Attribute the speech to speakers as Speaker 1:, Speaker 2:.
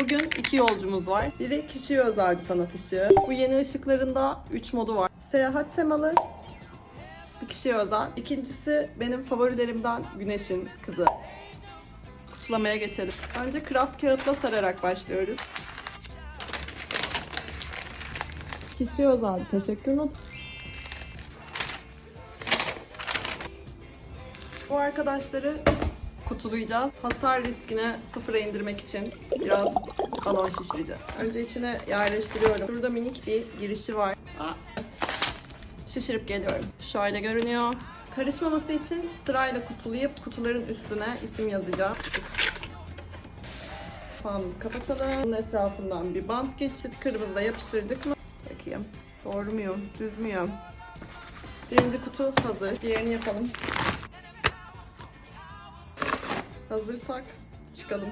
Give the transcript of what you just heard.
Speaker 1: Bugün iki yolcumuz var. Biri kişiye özel bir sanat ışığı. Bu yeni ışıklarında 3 modu var. Seyahat temalı, bir kişiye özel. İkincisi benim favorilerimden Güneş'in kızı. Kutulamaya geçelim. Önce craft kağıtla sararak başlıyoruz. Kişiye özel teşekkür notu. Bu arkadaşları kutulayacağız. Hasar riskini sıfıra indirmek için biraz balon şişireceğiz. Önce içine yerleştiriyorum. Burada minik bir girişi var. Şişirip geliyorum. Şöyle görünüyor. Karışmaması için sırayla kutulayıp kutuların üstüne isim yazacağım. Kapağımızı kapatalım. Bunun etrafından bir bant geçtik. Kırmızıda yapıştırdık mı? Bakayım. Doğru muyum? Düz müyüm? Birinci kutu hazır. Diğerini yapalım. Hazırsak çıkalım.